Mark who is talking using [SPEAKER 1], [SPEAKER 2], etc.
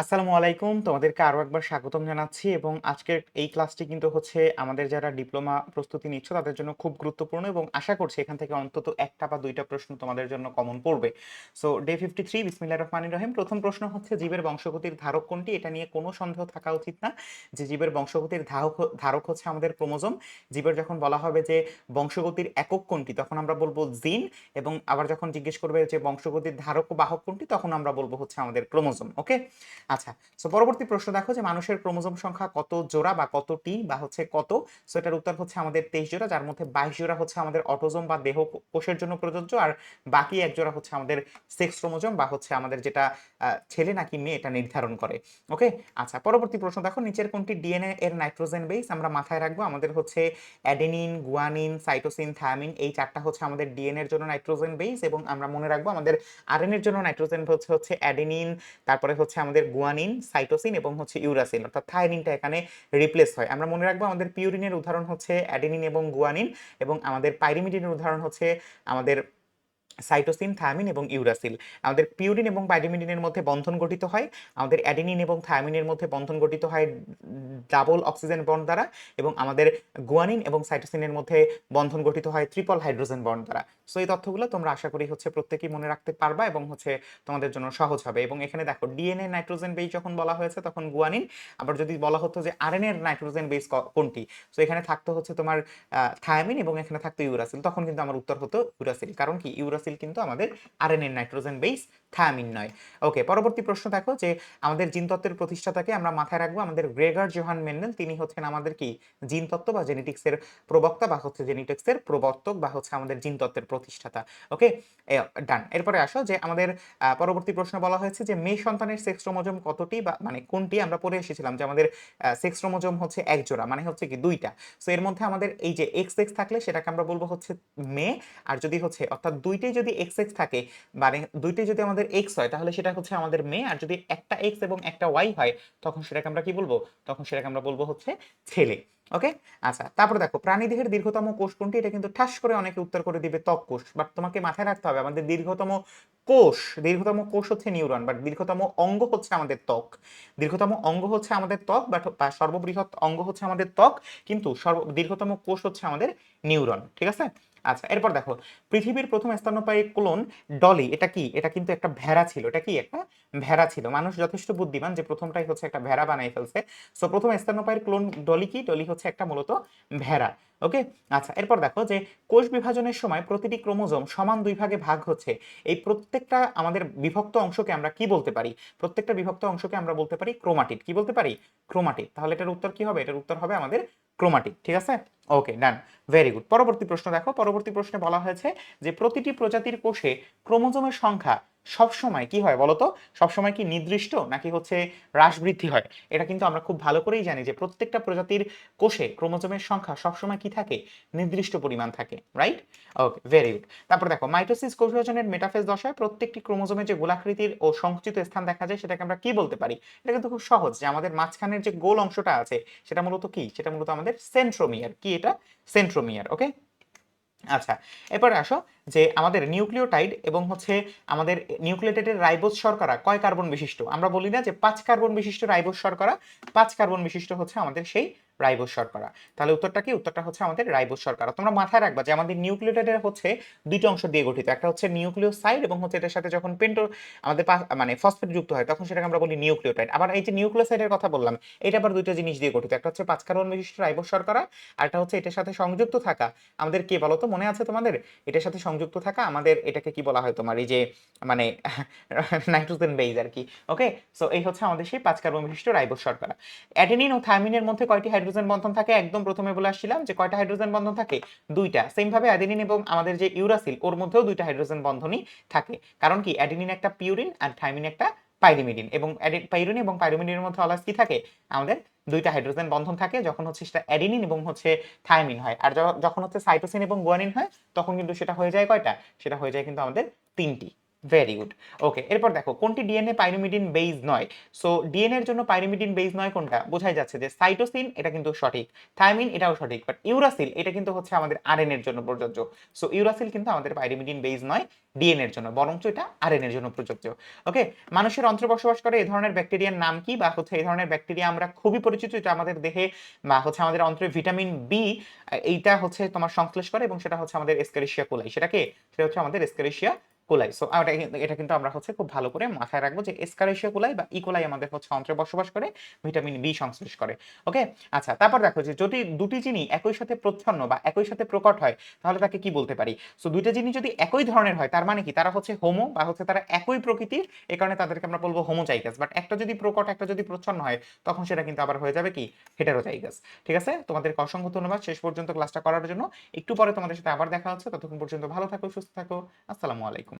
[SPEAKER 1] আসসালামু আলাইকুম। তোমাদেরকে আরও একবার স্বাগতম জানাচ্ছি এবং আজকের এই ক্লাসটি কিন্তু হচ্ছে আমাদের যারা ডিপ্লোমা প্রস্তুতি নিচ্ছ তাদের জন্য খুব গুরুত্বপূর্ণ এবং আশা করছি এখান থেকে অন্তত একটা বা দুইটা প্রশ্ন তোমাদের জন্য কমন পড়বে। সো ডে ফিফটি থ্রি বিসমিল্লা রহমান রহিম। প্রথম প্রশ্ন হচ্ছে, জীবের বংশগতির ধারক কোনটি? এটা নিয়ে কোনো সন্দেহ থাকা উচিত না। যে জীবের বংশগতির ধারক ধারক হচ্ছে আমাদের ক্রোমোজোম। জীবের যখন বলা হবে যে বংশগতির একক কোনটি, তখন আমরা বলব জিন এবং আবার যখন জিজ্ঞেস করবে যে বংশগতির ধারক বাহক কোনটি, তখন আমরা বলব হচ্ছে আমাদের ক্রোমোজোম ওকে আচ্ছা সো পরবর্তী প্রশ্ন দেখো যে মানুষের ক্রোমোজোম সংখ্যা কত জোড়া বা কতটি বা হচ্ছে কত? সো এটার উত্তর হচ্ছে আমাদের তেইশ জোড়া, যার মধ্যে বাইশ জোড়া হচ্ছে আমাদের অটোজোম বা দেহ কোষের জন্য প্রযোজ্য আর বাকি এক জোড়া হচ্ছে আমাদের সেক্স ক্রোমোজোম বা হচ্ছে আমাদের যেটা ছেলে নাকি মেয়ে এটা নির্ধারণ করে। ওকে আচ্ছা পরবর্তী প্রশ্ন দেখো নিচের কোনটি ডিএনএ এর নাইট্রোজেন বেস? আমরা মাথায় রাখব আমাদের হচ্ছে অ্যাডেনিন, গুয়ানিন, সাইটোসিন, থায়ামিন এই চারটা হচ্ছে আমাদের ডিএনএ এর জন্য নাইট্রোজেন বেস এবং আমরা মনে রাখব আমাদের আরএনএ এর জন্য নাইট্রোজেন হচ্ছে হচ্ছে অ্যাডেনিন, তারপরে হচ্ছে আমাদের গুয়ানিন সাইটোসিন এবং হচ্ছে ইউরাসিন অর্থাৎ থায়ানিনটা এখানে রিপ্লেস হয়। আমরা মনে রাখব আমাদের পিউরিনের উদাহরণ হচ্ছে অ্যাডেনিন এবং গুয়ানিন এবং আমাদের পাইরিমিডিনের উদাহরণ হচ্ছে আমাদের সাইটোসিন থায়ামিন এবং ইউরাসিল। আমাদের পিউরিন এবং পাইরিমিডিনের মধ্যে বন্ধন গঠিত হয়। আমাদের অ্যাডেনিন এবং থায়ামিনের মধ্যে বন্ধন গঠিত হয় ডাবল অক্সিজেন বন্ড দ্বারা এবং আমাদের গুয়ানিন এবং সাইটোসিনের মধ্যে বন্ধন গঠিত হয় ট্রিপল হাইড্রোজেন বন্ড দ্বারা। সো এই তথ্যগুলো তোমরা আশা করি হচ্ছে প্রত্যেকেই মনে রাখতে পারবা এবং হচ্ছে তোমাদের জন্য সহজ হবে। এবং এখানে দেখো, ডিএনএ নাইট্রোজেন বেস যখন বলা হয়েছে তখন গুয়ানিন, আবার যদি বলা হতো যে আরএনএ এর নাইট্রোজেন বেস কোনটি? সো এখানে থাকতো হচ্ছে তোমার থায়ামিন এবং এখানে থাকতো ইউরাসিল। তখন কিন্তু আমার উত্তর হতো ইউরাসিল। কারণ কি? ইউরাসিল কিন্তু আমাদের R N RNA nitrogen base thymine নয়। ওকে পরবর্তী প্রশ্ন দেখো যে আমাদের জিনতত্ত্বের প্রতিষ্ঠাতাকে আমরা মাথায় রাখব আমাদের গ্রেগার জোহান মেন্ডেল। তিনি হচ্ছেন আমাদের কি? জিনতত্ত্ব বা জেনেটিক্সের প্রবক্তা বা হচ্ছে জেনেটিক্সের প্রবর্তক বা হচ্ছে আমাদের জিনতত্ত্বের প্রতিষ্ঠাতা। ওকে ডান এরপরে আসো যে আমাদের পরবর্তী প্রশ্ন বলা হয়েছে যে মেয়ে সন্তানের সেক্স ক্রোমোজোম কতটি বা মানে কোনটি? আমরা পড়ে এসেছিলাম যে আমাদের সেক্স ক্রোমোজোম হচ্ছে এক জোড়া মানে হচ্ছে কি দুইটা। সো এর মধ্যে আমাদের এই যে এক্স এক্স থাকলে সেটাকে আমরা বলব হচ্ছে মেয়ে আর যদি হচ্ছে অর্থাৎ দুইটাই যদি এক্স এক্স থাকে মানে দুইটাই যদি আমাদের এক্স হয়, তাহলে সেটা হচ্ছে আমাদের মেয়ে, আর যদি একটা এক্স এবং একটা ওয়াই হয়, তখন সেটাকে আমরা কি বলব? তখন সেটাকে আমরা বলব হচ্ছে ছেলে। ওকে? আচ্ছা তারপরে দেখো প্রাণীদেহের দীর্ঘতম কোষ কোনটি? এটা কিন্তু ঠাস করে অনেকে উত্তর করে দিবে ত্বক কোষ বাট তোমাকে মাথায় রাখতে হবে, আমাদের দীর্ঘতম কোষ দীর্ঘতম কোষ হচ্ছে নিউরন বাট দীর্ঘতম অঙ্গ হচ্ছে আমাদের ত্বক। দীর্ঘতম অঙ্গ হচ্ছে আমাদের ত্বক বাট সর্ববৃহৎ অঙ্গ হচ্ছে আমাদের ত্বক, কিন্তু সর্ব, দীর্ঘতম কোষ হচ্ছে আমাদের নিউরন, ঠিক আছে? আচ্ছা এরপর দেখো, পৃথিবীর প্রথম স্তন্যপায়ী ক্লোন ডলি, এটা কি? এটা কিন্তু একটা ভেড়া ছিল, এটা কি? একটা ভেড়া ছিল। মানুষ যথেষ্ট বুদ্ধিমান যে প্রথমটাই হচ্ছে একটা ভেড়া বানাই ফেলছে। সো প্রথম স্তন্যপায়ীর ক্লোন ডলি কি? ডলি হচ্ছে একটা মূলত ভেড়া, ওকে? আচ্ছা এরপর দেখো যে কোষ বিভাজনের সময় প্রতিটি ক্রোমোজোম সমান দুই ভাগে ভাগ হচ্ছে। এই প্রত্যেকটা আমাদের বিভক্ত অংশকে আমরা কি বলতে পারি? প্রত্যেকটা বিভক্ত অংশকে আমরা বলতে পারি ক্রোমাটিড। কি বলতে পারি? ক্রোমাটিড। তাহলে এটার উত্তর কি হবে? এটার উত্তর হবে আমাদের ক্রোমাটিড, ঠিক আছে? Okay, done. Very good. পরবর্তী প্রশ্ন দেখো। পরবর্তী প্রশ্নে বলা হয়েছে যে প্রতিটি প্রজাতির কোষে ক্রোমোজোমের সংখ্যা সবসময় কি হয় বলতো? সবসময় কি নির্দিষ্ট নাকি হচ্ছে হ্রাস বৃদ্ধি হয়? এটা কিন্তু আমরা খুব ভালো করেই জানি যে প্রত্যেকটা প্রজাতির কোষে ক্রোমোজোমের সংখ্যা সবসময় কি থাকে? নির্দিষ্ট পরিমাণ থাকে রাইট ওকে ভেরি গুড তারপর দেখো, মাইটোসিস কোষ বিভাজনের মেটাফেজ দশায় প্রত্যেকটি ক্রোমোজোমের যে গোলাকৃতির ও সংকুচিত স্থান দেখা যায় সেটাকে আমরা কি বলতে পারি? এটা কিন্তু খুব সহজ যে আমাদের মাঝখানের যে গোল অংশটা আছে সেটা মূলত কি? সেটা মূলত আমাদের সেন্ট্রোমিয়ার। কি এটা? সেন্ট্রোমিয়ার ওকে আচ্ছা এরপরে আসো যে আমাদের নিউক্লিওটাইড এবং হচ্ছে আমাদের নিউক্লিওটাইডের রাইবোজ শর্করা কয় কার্বন বিশিষ্ট? আমরা বলি না যে পাঁচ কার্বন বিশিষ্ট রাইবোজ শর্করা, পাঁচ কার্বন বিশিষ্ট হচ্ছে আমাদের সেই রাইবোজ শর্করা। তাহলে উত্তরটা কি? উত্তরটা হচ্ছে আমাদের রাইবোজ শর্করা। তোমরা মাথায় রাখবা যে আমাদের নিউক্লিওটাইডের হচ্ছে দুইটা অংশ দিয়ে গঠিত। একটা হচ্ছে নিউক্লিওসাইড এবং হচ্ছে এটার সাথে যখন পেন্টো আমাদের মানে ফসফেট যুক্ত হয়, তখন সেটাকে আমরা বলি নিউক্লিওটাইড। আবার এই যে নিউক্লিওসাইডের কথা বললাম, এটা আবার দুইটা জিনিস দিয়ে গঠিত। একটা হচ্ছে পাঁচ কার্বন বিশিষ্ট রাইবোজ শর্করা, আর একটা হচ্ছে এটার সাথে সংযুক্ত থাকা। আমাদের কে বলো তো মনে আছে তোমাদের? এটার সাথে সংযুক্ত থাকা, আমাদের এটাকে কি বলা হয় তোমার, এই যে মানে নাইট্রোজেন বেজ আর কি ওকে সো এই হচ্ছে আমাদের সেই পাঁচ কার্বন বিশিষ্ট রাইবোস শর্করা। অ্যাডেনিন ও থাইমিনের মধ্যে কয়টি হাইড্রোজেন বন্ধন থাকে? একদম প্রথমে বলে আসছিলাম যে কয়টা হাইড্রোজেন বন্ধন থাকে? দুইটা। সেম ভাবে অ্যাডেনিন এবং আমাদের যে ইউরাসিল, ওর মধ্যেও দুইটা হাইড্রোজেন বন্ধনই থাকে। কারণ কি? অ্যাডেনিন একটা পিউরিন আর থাইমিন একটা পাইরিমিডিন এবং পাইরিন এবং পাইরিমিডিনের মধ্যে অলাস কি থাকে? আমাদের দুইটা হাইড্রোজেন বন্ধন থাকে, যখন হচ্ছে সেটা অ্যাডিনিন এবং হচ্ছে থাইমিন হয়। আর যখন হচ্ছে সাইটোসিন এবং গুয়ানিন হয়, তখন কিন্তু সেটা হয়ে যায় কয়টা? সেটা হয়ে যায় কিন্তু আমাদের তিনটি। ভেরি গুড ওকে এরপর দেখো, কোনটি ডিএনএ পাইরিমিডিন বেইজ নয়? সো ডিএনএ এর জন্য পাইরিমিডিন বেইজ নয় কোনটা? বোঝাই যাচ্ছে যে সাইটোসিন এটা কিন্তু সঠিক। থাইমিন এটাও সঠিক। বাট ইউরাসিল এটা কিন্তু হচ্ছে আমাদের আরএন এর জন্য প্রযোজ্য। সো ইউরাসিল কিন্তু আমাদের পাইরিমিডিন বেইজ নয় ডিএনএ এর জন্য, বরঞ্চ এটা আরএন এর জন্য প্রযোজ্য। ওকে মানুষের অন্ত্রে বসবাস করে এই ধরনের ব্যাকটেরিয়ার নাম কি? বা হচ্ছে এই ধরনের ব্যাকটেরিয়া আমরা খুবই পরিচিত, এটা আমাদের দেহে, বা হচ্ছে আমাদের অন্ত্রে ভিটামিন বি এইটা হচ্ছে তোমার সংশ্লেষ করে এবং সেটা হচ্ছে আমাদের এসকারেশিয়া কোলাই সেটাকে সেটা হচ্ছে আমাদের এসকারেশিয়া কোলাই। সো এটা এটা কিন্তু আমরা হচ্ছে খুব ভালো করে মাথায় রাখব যে এসকারেশিয়া কোলাই বা ইকোলাই আমাদের হচ্ছে অন্ত্রে বসবাস করে ভিটামিন বি সংশ্লেষ করে। ওকে আচ্ছা তারপর দেখো যে যদি দুটি জিনিস একই সাথে প্রচ্ছন্ন বা একই সাথে প্রকট হয়, তাহলে তাকে কি বলতে পারি? সো দুইটা জিনিস যদি একই ধরনের হয়, তার মানে কি? তারা হচ্ছে হোমো বা হচ্ছে তারা একই প্রকৃতির এই কারণে তাদেরকে আমরা বলব হোমোজাইগাস বাট একটা যদি প্রকট, একটা যদি প্রচ্ছন্ন হয়, তখন সেটা কিন্তু আবার হয়ে যাবে কি? হেটারোজাইগাস ঠিক আছে? তোমাদেরকে অসংখ্য ধন্যবাদ শেষ পর্যন্ত ক্লাসটা করার জন্য। একটু পরে তোমাদের সাথে আবার দেখা হচ্ছে। ততক্ষণ পর্যন্ত ভালো থাকো, সুস্থ থাকো। আসসালামু আলাইকুম।